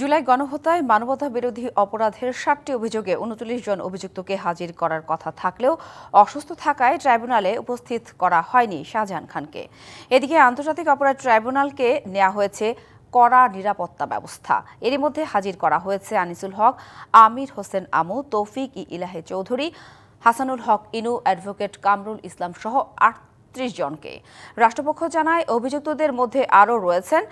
জুলাই গণহত্যায় মানবতা বিরোধী অপরাধের ষাটটি অভিযোগে উনচল্লিশ জন অভিযুক্তকে হাজির করার কথা থাকলেও অসুস্থ থাকায় ট্রাইব্যুনালে উপস্থিত করা হয়নি শাহজাহান খানকে। এদিকে আন্তর্জাতিক অপরাধ ট্রাইব্যুনালকে নেওয়া হয়েছে কড়া নিরাপত্তা ব্যবস্থা। এরই মধ্যে হাজির করা হয়েছে আনিসুল হক, আমির হোসেন আমু, তৌফিক ই ইলাহে চৌধুরী, হাসানুল হক ইনু, অ্যাডভোকেট কামরুল ইসলাম সহ আটত্রিশ জনকে। রাষ্ট্রপক্ষ জানায়, অভিযুক্তদের মধ্যে আরও রয়েছেন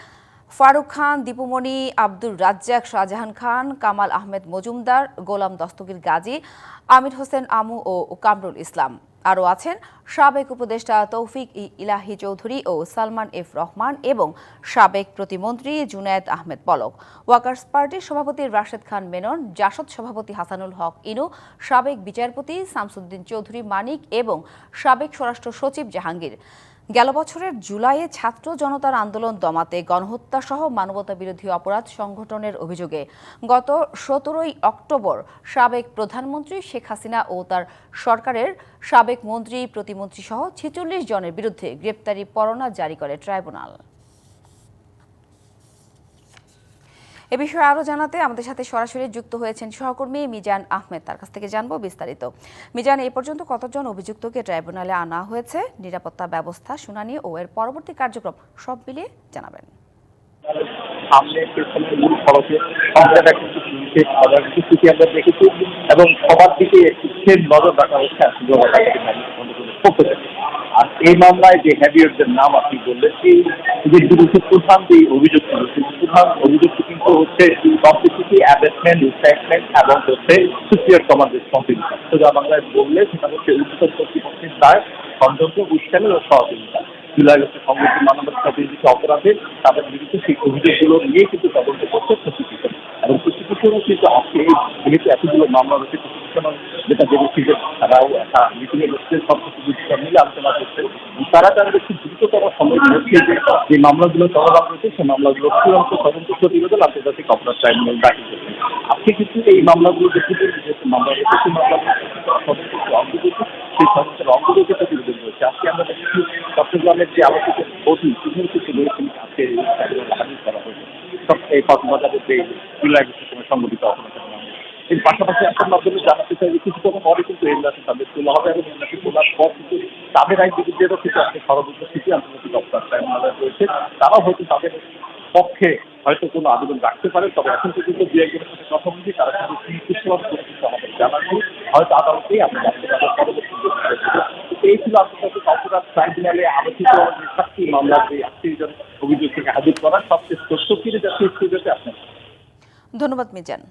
ফারুক খান, দীপুমণি, আব্দুর রাজ্জাক, শাহজাহান খান, কামাল আহমেদ মজুমদার, গোলাম দস্তগীর গাজী, আমির হোসেন আমু ও কামরুল ইসলাম। আরও আছেন সাবেক উপদেষ্টা তৌফিক ই ইলাহি চৌধুরী ও সালমান এফ রহমান এবং সাবেক প্রতিমন্ত্রী জুনায়েদ আহমেদ পলক। ওয়াকার্স পার্টির সভাপতি রাশেদ খান মেনন, জাসদ সভাপতি হাসানুল হক ইনু, সাবেক বিচারপতি শামসুদ্দিন চৌধুরী মানিক এবং সাবেক স্বরাষ্ট্র সচিব জাহাঙ্গীর। গেল বছরের জুলাইয়ে ছাত্র জনতার আন্দোলন দমাতে গণহত্যা সহ মানবতা বিরোধী অপরাধ সংগঠনের অভিযোগে গত সতেরোই অক্টোবর সাবেক প্রধানমন্ত্রী শেখ হাসিনা ও তার সরকারের সাবেক মন্ত্রী প্রতিমন্ত্রী সহ ছেচল্লিশ জনের বিরুদ্ধে গ্রেপ্তারি পরোয়ানা জারি করে ট্রাইব্যুনাল। বিষয়ে আরও জানাতে আমাদের সাথে সরাসরি যুক্ত হয়েছেন সহকর্মী মিজান আহমেদ। তার কাছ থেকে জানব বিস্তারিত। মিজান, এ পর্যন্ত কতজন অভিযুক্তকে ট্রাইব্যুনালে আনা হয়েছে? নিরাপত্তা ব্যবস্থা, শুনানি ও এর পরবর্তী কার্যক্রম সব মিলিয়ে জানাবেন। সামনে এবং সবার দিকে নজর রাখা হচ্ছে আর এই মামলায় যে হ্যাভিয়ারদের নাম আপনি বললেন বিরুদ্ধে প্রধান যে রয়েছে প্রধান অভিযুক্ত হচ্ছে এবং হচ্ছে সুপিরিয়র কমান্ড রেসপন্সিবিলিটি সোজা বাংলায় বললে সেটা হচ্ছে কর্তৃপক্ষের ও সহযোগিতা। জুলাই হচ্ছে বিরোধী অপরাধে তাদের বিরুদ্ধে সেই অভিযোগগুলো নিয়ে কিন্তু তদন্ত করছে প্রসিকিউশন এবং প্রসিকিউশনও কিন্তু যেহেতু এতগুলো মামলা রয়েছে যেটা যে তারাও মিটিংয়ে সব কিছু মিলে আলোচনা করছে। তারা তাদের একটু দ্রুততম যে মামলাগুলো তদন্ত রয়েছে সেই মামলাগুলো চূড়ান্ত তদন্ত প্রতিবেদন আন্তর্জাতিক অপরাধ ট্রাইব্যুনাল দাখিল করছে আজকে কিন্তু এই মামলাগুলো যে মামলা রয়েছে সেই মামলাগুলো অগ্রগতি সেই তদন্তের অগ্রগতি প্রতিবেদন রয়েছে। আজকে আমরা দেখছি চট্টগ্রামের যে আলোচিত অতি সুন্দর কিছু রয়েছে আজকে হাজির করা হয়েছে। সব এই কক্সবাজারের যে জুলাই সময় সংগঠিত অপরাধের মামলা এর পাশাপাশি আপনার মাধ্যমে জানাতে চাই যে কিছুক্ষণ পরে কিন্তু এই এমলাকে তাদের তোলা হবে এবং এমলাকে তোলার পর কিন্তু তাদের আইনজীবীদেরও কিন্তু আজকে সর্বোচ্চ স্থিতি আন্তর্জাতিক অপরাধ রয়েছে। তারাও হয়তো তাদের পক্ষে হয়তো কোনো আবেদন রাখতে পারে, তবে এখন পর্যন্ত দু একজনের সাথে কথা বলছি তারা কিন্তু সুনির্দিষ্টভাবে কোনো আমাদের জানাননি হয়তো আদালতেই আমরা জানতে পারব পরবর্তী এই ছিল আন্তর্জাতিক অপরাধ ট্রাইব্যুনালে আলোচিত সাতটি মামলার যে আশি জন অভিযোগ থেকে হাজির করার সবচেয়ে তথ্য ফিরে যাচ্ছে আপনার ধন্যবাদ, মিজান।